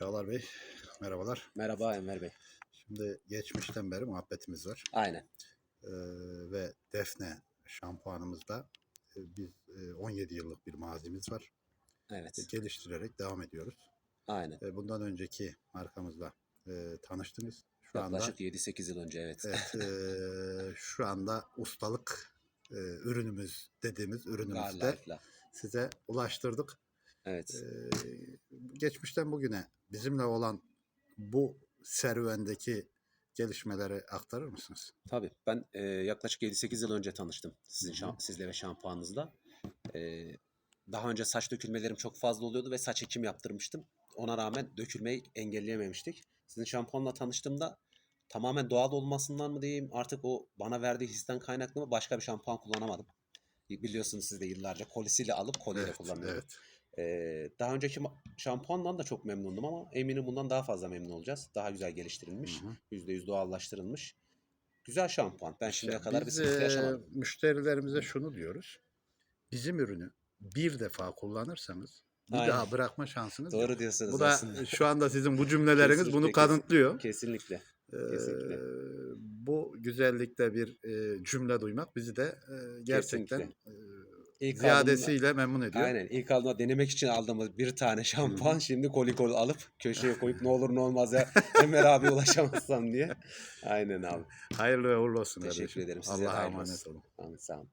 Çağlar Bey, merhabalar. Merhaba Enver Bey. Şimdi geçmişten beri muhabbetimiz var. Aynen. Ee, ve Defne şampuanımızda e, biz e, 17 yıllık bir mazimiz var. Evet. E, Geliştirerek devam ediyoruz. Aynen. E, bundan önceki markamızla e, tanıştınız. Şu Yaklaşık 7-8 yıl önce evet. anda evet, e, şu anda ustalık e, ürünümüz dediğimiz ürünümüzü de Garlife'la. size ulaştırdık. Evet. Ee, geçmişten bugüne bizimle olan bu serüvendeki gelişmeleri aktarır mısınız? Tabii. Ben e, yaklaşık 7-8 yıl önce tanıştım sizin şam, sizle ve şampuanınızla. E, daha önce saç dökülmelerim çok fazla oluyordu ve saç ekim yaptırmıştım. Ona rağmen dökülmeyi engelleyememiştik. Sizin şampuanla tanıştığımda tamamen doğal olmasından mı diyeyim artık o bana verdiği histen kaynaklı mı başka bir şampuan kullanamadım. Biliyorsunuz siz de yıllarca kolisiyle alıp koliyle kullanıyorum. evet. Ee, daha önceki şampuandan da çok memnundum ama eminim bundan daha fazla memnun olacağız. Daha güzel geliştirilmiş, hı. %100 doğallaştırılmış. Güzel şampuan. Ben şimdiye İşte kadar bir sıkıntı yaşamadım. müşterilerimize şunu diyoruz. Bizim ürünü bir defa kullanırsanız bir Aynen. daha bırakma şansınız yok. Doğru diyorsunuz Bu da aslında. şu anda sizin bu cümleleriniz Kesinlikle, bunu kanıtlıyor. Kesinlikle. Ee, kesinlikle. bu güzellikte bir e, cümle duymak bizi de e, gerçekten e, İlk aldığımda- ziyadesiyle memnun ediyor. Aynen. İlk aldığımda denemek için aldığımız bir tane şampuan şimdi koli koli alıp köşeye koyup ne olur ne olmaz ya Ömer abi ulaşamazsam diye. Aynen abi. Hayırlı ve uğurlu olsun Teşekkür kardeşim. ederim. Size Allah'a emanet olun. Sağ olun.